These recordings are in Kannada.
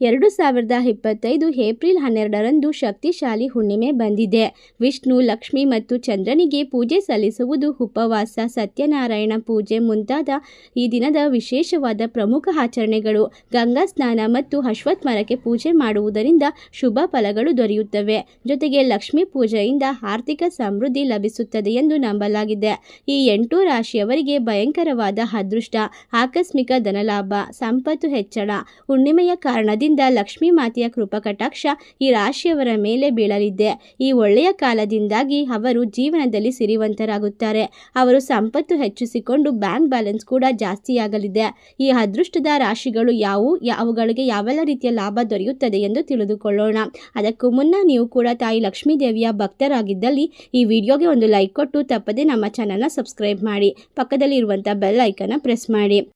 ಎರಡು ಸಾವಿರದ ಇಪ್ಪತ್ತೈದು ಏಪ್ರಿಲ್ ಹನ್ನೆರಡರಂದು ಶಕ್ತಿಶಾಲಿ ಹುಣ್ಣಿಮೆ ಬಂದಿದೆ. ವಿಷ್ಣು, ಲಕ್ಷ್ಮಿ ಮತ್ತು ಚಂದ್ರನಿಗೆ ಪೂಜೆ ಸಲ್ಲಿಸುವುದು ಉಪವಾಸ. ಸತ್ಯನಾರಾಯಣ ಪೂಜೆ ಮುಂತಾದ ಈ ದಿನದ ವಿಶೇಷವಾದ ಪ್ರಮುಖ ಆಚರಣೆಗಳು. ಗಂಗಾ ಸ್ನಾನ ಮತ್ತು ಅಶ್ವತ್ಥ ಮರಕ್ಕೆ ಪೂಜೆ ಮಾಡುವುದರಿಂದ ಶುಭ ಫಲಗಳು ದೊರೆಯುತ್ತವೆ. ಜೊತೆಗೆ ಲಕ್ಷ್ಮೀ ಪೂಜೆಯಿಂದ ಆರ್ಥಿಕ ಸಮೃದ್ಧಿ ಲಭಿಸುತ್ತದೆ ಎಂದು ನಂಬಲಾಗಿದೆ. ಈ ಎಂಟು ರಾಶಿಯವರಿಗೆ ಭಯಂಕರವಾದ ಅದೃಷ್ಟ, ಆಕಸ್ಮಿಕ ಧನಲಾಭ, ಸಂಪತ್ತು ಹೆಚ್ಚಳ, ಹುಣ್ಣಿಮೆಯ ಕಾರಣದಿಂದ ಲಕ್ಷ್ಮೀ ಮಾತೆಯ ಕೃಪಕಟಾಕ್ಷ ಈ ರಾಶಿಯವರ ಮೇಲೆ ಬೀಳಲಿದೆ. ಈ ಒಳ್ಳೆಯ ಕಾಲದಿಂದಾಗಿ ಅವರು ಜೀವನದಲ್ಲಿ ಸಿರಿವಂತರಾಗುತ್ತಾರೆ. ಅವರು ಸಂಪತ್ತು ಹೆಚ್ಚಿಸಿಕೊಂಡು ಬ್ಯಾಂಕ್ ಬ್ಯಾಲೆನ್ಸ್ ಕೂಡ ಜಾಸ್ತಿಯಾಗಲಿದೆ. ಈ ಅದೃಷ್ಟದ ರಾಶಿಗಳು ಯಾವುವು ಅವುಗಳಿಗೆ ಯಾವೆಲ್ಲ ರೀತಿಯ ಲಾಭ ದೊರೆಯುತ್ತದೆ ಎಂದು ತಿಳಿದುಕೊಳ್ಳೋಣ. ಅದಕ್ಕೂ ಮುನ್ನ ನೀವು ಕೂಡ ತಾಯಿ ಲಕ್ಷ್ಮೀ ದೇವಿಯ ಭಕ್ತರಾಗಿದ್ದಲ್ಲಿ ಈ ವಿಡಿಯೋಗೆ ಒಂದು ಲೈಕ್ ಕೊಟ್ಟು ತಪ್ಪದೆ ನಮ್ಮ ಚಾನಲ್ನ ಸಬ್ಸ್ಕ್ರೈಬ್ ಮಾಡಿ. ಪಕ್ಕದಲ್ಲಿ ಇರುವಂಥ ಬೆಲ್ ಐಕನ್ನ ಪ್ರೆಸ್ ಮಾಡಿ.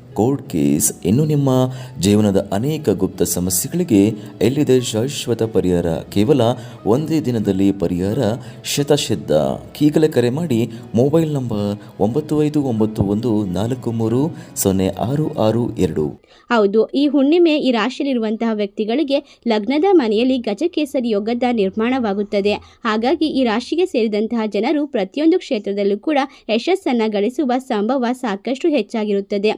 ಕೋರ್ಟ್ ಕೇಸ್ ಇನ್ನು ನಿಮ್ಮ ಜೀವನದ ಅನೇಕ ಗುಪ್ತ ಸಮಸ್ಯೆಗಳಿಗೆ ಎಲ್ಲಿದೆ ಶಾಶ್ವತ ಪರಿಹಾರ? ಕೇವಲ ಒಂದೇ ದಿನದಲ್ಲಿ ಪರಿಹಾರ? ಶತಸಿದ್ಧ ಈಗಲೇ ಕರೆ ಮಾಡಿ ಮೊಬೈಲ್ ನಂಬರ್ ಒಂಬತ್ತು ಐದು ಒಂಬತ್ತು ಒಂದು ನಾಲ್ಕು ಮೂರು ಸೊನ್ನೆ ಆರು ಆರು ಎರಡು. ಹೌದು, ಈ ಹುಣ್ಣಿಮೆ ಈ ರಾಶಿಯಲ್ಲಿರುವಂತಹ ವ್ಯಕ್ತಿಗಳಿಗೆ ಲಗ್ನದ ಮನೆಯಲ್ಲಿ ಗಜಕೇಸರಿ ಯೋಗದ ನಿರ್ಮಾಣವಾಗುತ್ತದೆ. ಹಾಗಾಗಿ ಈ ರಾಶಿಗೆ ಸೇರಿದಂತಹ ಜನರು ಪ್ರತಿಯೊಂದು ಕ್ಷೇತ್ರದಲ್ಲೂ ಕೂಡ ಯಶಸ್ಸನ್ನು ಗಳಿಸುವ ಸಂಭವ ಸಾಕಷ್ಟು ಹೆಚ್ಚಾಗಿರುತ್ತದೆ.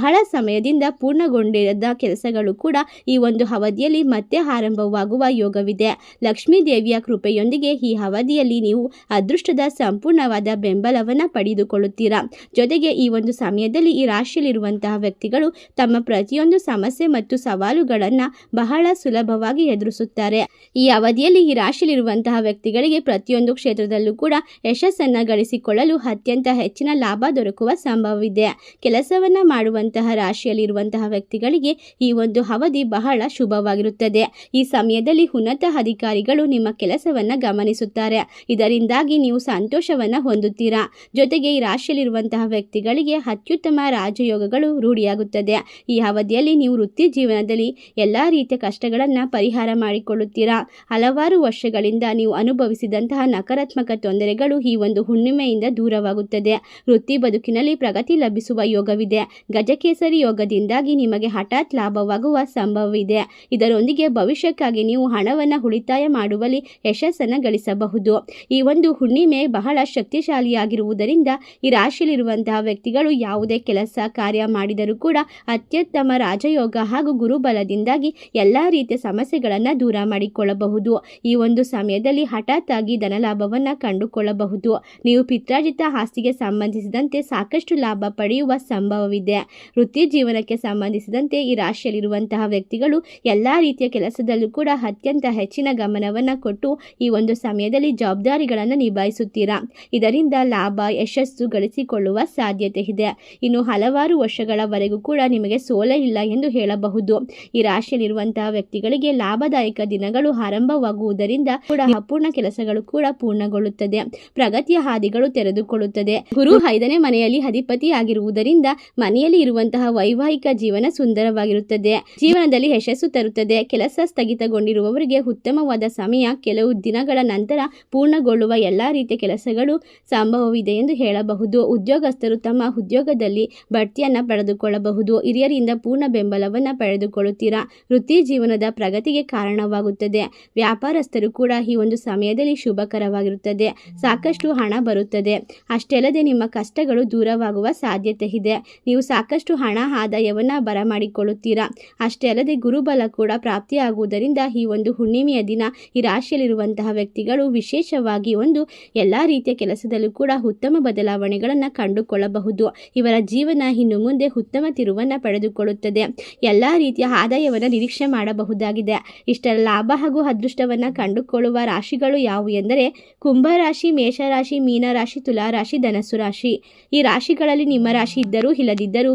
ಬಹಳ ಸಮಯದಿಂದ ಪೂರ್ಣಗೊಂಡಿರದ ಕೆಲಸಗಳು ಕೂಡ ಈ ಒಂದು ಅವಧಿಯಲ್ಲಿ ಮತ್ತೆ ಆರಂಭವಾಗುವ ಯೋಗವಿದೆ. ಲಕ್ಷ್ಮೀ ದೇವಿಯ ಕೃಪೆಯೊಂದಿಗೆ ಈ ಅವಧಿಯಲ್ಲಿ ನೀವು ಅದೃಷ್ಟದ ಸಂಪೂರ್ಣವಾದ ಬೆಂಬಲವನ್ನು ಪಡೆದುಕೊಳ್ಳುತ್ತೀರಾ? ಜೊತೆಗೆ ಈ ಒಂದು ಸಮಯದಲ್ಲಿ ಈ ರಾಶಿಯಲ್ಲಿರುವಂತಹ ವ್ಯಕ್ತಿಗಳು ತಮ್ಮ ಪ್ರತಿಯೊಂದು ಸಮಸ್ಯೆ ಮತ್ತು ಸವಾಲುಗಳನ್ನು ಬಹಳ ಸುಲಭವಾಗಿ ಎದುರಿಸುತ್ತಾರೆ. ಈ ಅವಧಿಯಲ್ಲಿ ಈ ರಾಶಿಯಲ್ಲಿರುವಂತಹ ವ್ಯಕ್ತಿಗಳಿಗೆ ಪ್ರತಿಯೊಂದು ಕ್ಷೇತ್ರದಲ್ಲೂ ಕೂಡ ಯಶಸ್ಸನ್ನು ಗಳಿಸಿಕೊಳ್ಳಲು ಅತ್ಯಂತ ಹೆಚ್ಚಿನ ಲಾಭ ದೊರಕುವ ಸಂಭವವಿದೆ. ಕೆಲಸವನ್ನು ಮಾಡುವಂತಹ ರಾಶಿಯಲ್ಲಿರುವಂತಹ ವ್ಯಕ್ತಿಗಳಿಗೆ ಈ ಒಂದು ಅವಧಿ ಬಹಳ ಶುಭವಾಗಿರುತ್ತದೆ. ಈ ಸಮಯದಲ್ಲಿ ಉನ್ನತ ಅಧಿಕಾರಿಗಳು ನಿಮ್ಮ ಕೆಲಸವನ್ನ ಗಮನಿಸುತ್ತಾರೆ. ಇದರಿಂದಾಗಿ ನೀವು ಸಂತೋಷವನ್ನ ಹೊಂದುತ್ತೀರಾ? ಜೊತೆಗೆ ಈ ರಾಶಿಯಲ್ಲಿರುವಂತಹ ವ್ಯಕ್ತಿಗಳಿಗೆ ಅತ್ಯುತ್ತಮ ರಾಜಯೋಗಗಳು ರೂಢಿಯಾಗುತ್ತದೆ. ಈ ಅವಧಿಯಲ್ಲಿ ನೀವು ವೃತ್ತಿ ಜೀವನದಲ್ಲಿ ಎಲ್ಲ ರೀತಿಯ ಕಷ್ಟಗಳನ್ನು ಪರಿಹಾರ ಮಾಡಿಕೊಳ್ಳುತ್ತೀರಾ? ಹಲವಾರು ವರ್ಷಗಳಿಂದ ನೀವು ಅನುಭವಿಸಿದಂತಹ ನಕಾರಾತ್ಮಕ ತೊಂದರೆಗಳು ಈ ಒಂದು ಹುಣ್ಣಿಮೆಯಿಂದ ದೂರವಾಗುತ್ತದೆ. ವೃತ್ತಿ ಬದುಕಿನಲ್ಲಿ ಪ್ರಗತಿ ಲಭಿಸುವ ಯೋಗವಿದೆ. ಗಜಕೇಸರಿ ಯೋಗದಿಂದಾಗಿ ನಿಮಗೆ ಹಠಾತ್ ಲಾಭವಾಗುವ ಸಂಭವವಿದೆ. ಇದರೊಂದಿಗೆ ಭವಿಷ್ಯಕ್ಕಾಗಿ ನೀವು ಹಣವನ್ನು ಉಳಿತಾಯ ಮಾಡುವಲ್ಲಿ ಯಶಸ್ಸನ್ನು ಗಳಿಸಬಹುದು. ಈ ಒಂದು ಹುಣ್ಣಿಮೆ ಬಹಳ ಶಕ್ತಿಶಾಲಿಯಾಗಿರುವುದರಿಂದ ಈ ರಾಶಿಯಲ್ಲಿರುವಂತಹ ವ್ಯಕ್ತಿಗಳು ಯಾವುದೇ ಕೆಲಸ, ಕಾರ್ಯ ಮಾಡಿದರೂ ಕೂಡ ಅತ್ಯುತ್ತಮ ರಾಜಯೋಗ ಹಾಗೂ ಗುರುಬಲದಿಂದಾಗಿ ಎಲ್ಲ ರೀತಿಯ ಸಮಸ್ಯೆಗಳನ್ನು ದೂರ ಮಾಡಿಕೊಳ್ಳಬಹುದು. ಈ ಒಂದು ಸಮಯದಲ್ಲಿ ಹಠಾತ್ ಆಗಿ ಧನಲಾಭವನ್ನು ಕಂಡುಕೊಳ್ಳಬಹುದು. ನೀವು ಪಿತ್ರಾಜಿತ ಆಸ್ತಿಗೆ ಸಂಬಂಧಿಸಿದಂತೆ ಸಾಕಷ್ಟು ಲಾಭ ಪಡೆಯುವ ಸಂಭವವಿದೆ. ವೃತ್ತಿ ಜೀವನಕ್ಕೆ ಸಂಬಂಧಿಸಿದಂತೆ ಈ ರಾಶಿಯಲ್ಲಿರುವಂತಹ ವ್ಯಕ್ತಿಗಳು ಎಲ್ಲ ರೀತಿಯ ಕೆಲಸದಲ್ಲೂ ಕೂಡ ಅತ್ಯಂತ ಹೆಚ್ಚಿನ ಗಮನವನ್ನು ಕೊಟ್ಟು ಈ ಒಂದು ಸಮಯದಲ್ಲಿ ಜವಾಬ್ದಾರಿಗಳನ್ನು ನಿಭಾಯಿಸುತ್ತೀರಾ? ಇದರಿಂದ ಲಾಭ, ಯಶಸ್ಸು ಗಳಿಸಿಕೊಳ್ಳುವ ಸಾಧ್ಯತೆ ಇದೆ. ಇನ್ನು ಹಲವಾರು ವರ್ಷಗಳವರೆಗೂ ಕೂಡ ನಿಮಗೆ ಸೋಲೆ ಇಲ್ಲ ಎಂದು ಹೇಳಬಹುದು. ಈ ರಾಶಿಯಲ್ಲಿರುವಂತಹ ವ್ಯಕ್ತಿಗಳಿಗೆ ಲಾಭದಾಯಕ ದಿನಗಳು ಆರಂಭವಾಗುವುದರಿಂದ ಕೂಡ ಅಪೂರ್ಣ ಕೆಲಸಗಳು ಕೂಡ ಪೂರ್ಣಗೊಳ್ಳುತ್ತದೆ. ಪ್ರಗತಿಯ ಹಾದಿಗಳು ತೆರೆದುಕೊಳ್ಳುತ್ತದೆ. ಗುರು ಐದನೇ ಮನೆಯಲ್ಲಿ ಅಧಿಪತಿ ಆಗಿರುವುದರಿಂದ ಮನೆಯಲ್ಲಿ ಇರುವಂತಹ ವೈವಾಹಿಕ ಜೀವನ ಸುಂದರವಾಗಿರುತ್ತದೆ. ಜೀವನದಲ್ಲಿ ಯಶಸ್ಸು ತರುತ್ತದೆ. ಕೆಲಸ ಸ್ಥಗಿತಗೊಂಡಿರುವವರಿಗೆ ಉತ್ತಮವಾದ ಸಮಯ, ಕೆಲವು ದಿನಗಳ ನಂತರ ಪೂರ್ಣಗೊಳ್ಳುವ ಎಲ್ಲಾ ರೀತಿಯ ಕೆಲಸಗಳು ಸಂಭವವಿದೆ ಎಂದು ಹೇಳಬಹುದು. ಉದ್ಯೋಗಸ್ಥರು ತಮ್ಮ ಉದ್ಯೋಗದಲ್ಲಿ ಬಡ್ತಿಯನ್ನು ಪಡೆದುಕೊಳ್ಳಬಹುದು. ಹಿರಿಯರಿಂದ ಪೂರ್ಣ ಬೆಂಬಲವನ್ನು ಪಡೆದುಕೊಳ್ಳುತ್ತೀರಾ? ವೃತ್ತಿ ಜೀವನದ ಪ್ರಗತಿಗೆ ಕಾರಣವಾಗುತ್ತದೆ. ವ್ಯಾಪಾರಸ್ಥರು ಕೂಡ ಈ ಒಂದು ಸಮಯದಲ್ಲಿ ಶುಭಕರವಾಗಿರುತ್ತದೆ. ಸಾಕಷ್ಟು ಹಣ ಬರುತ್ತದೆ. ಅಷ್ಟೇ ಅಲ್ಲದೆ ನಿಮ್ಮ ಕಷ್ಟಗಳು ದೂರವಾಗುವ ಸಾಧ್ಯತೆ ಇದೆ. ನೀವು ಸಾಕಷ್ಟು ಹಣ ಆದಾಯವನ್ನು ಬರಮಾಡಿಕೊಳ್ಳುತ್ತೀರಾ? ಅಷ್ಟೇ ಅಲ್ಲದೆ ಗುರುಬಲ ಕೂಡ ಪ್ರಾಪ್ತಿಯಾಗುವುದರಿಂದ ಈ ಒಂದು ಹುಣ್ಣಿಮೆಯ ದಿನ ಈ ರಾಶಿಯಲ್ಲಿರುವಂತಹ ವ್ಯಕ್ತಿಗಳು ವಿಶೇಷವಾಗಿ ಒಂದು ಎಲ್ಲ ರೀತಿಯ ಕೆಲಸದಲ್ಲೂ ಕೂಡ ಉತ್ತಮ ಬದಲಾವಣೆಗಳನ್ನು ಕಂಡುಕೊಳ್ಳಬಹುದು. ಇವರ ಜೀವನ ಇನ್ನು ಮುಂದೆ ಉತ್ತಮ ತಿರುವನ್ನು ಪಡೆದುಕೊಳ್ಳುತ್ತದೆ. ಎಲ್ಲ ರೀತಿಯ ಆದಾಯವನ್ನು ನಿರೀಕ್ಷೆ ಮಾಡಬಹುದಾಗಿದೆ. ಇಷ್ಟೆಲ್ಲ ಲಾಭ ಹಾಗೂ ಅದೃಷ್ಟವನ್ನು ಕಂಡುಕೊಳ್ಳುವ ರಾಶಿಗಳು ಯಾವುವು ಎಂದರೆ ಕುಂಭರಾಶಿ ಮೇಷರಾಶಿ ಮೀನರಾಶಿ ತುಲಾರಾಶಿ ಧನಸ್ಸು ರಾಶಿ. ಈ ರಾಶಿಗಳಲ್ಲಿ ನಿಮ್ಮ ರಾಶಿ ಇದ್ದರೂ ಇಲ್ಲದಿದ್ದರೂ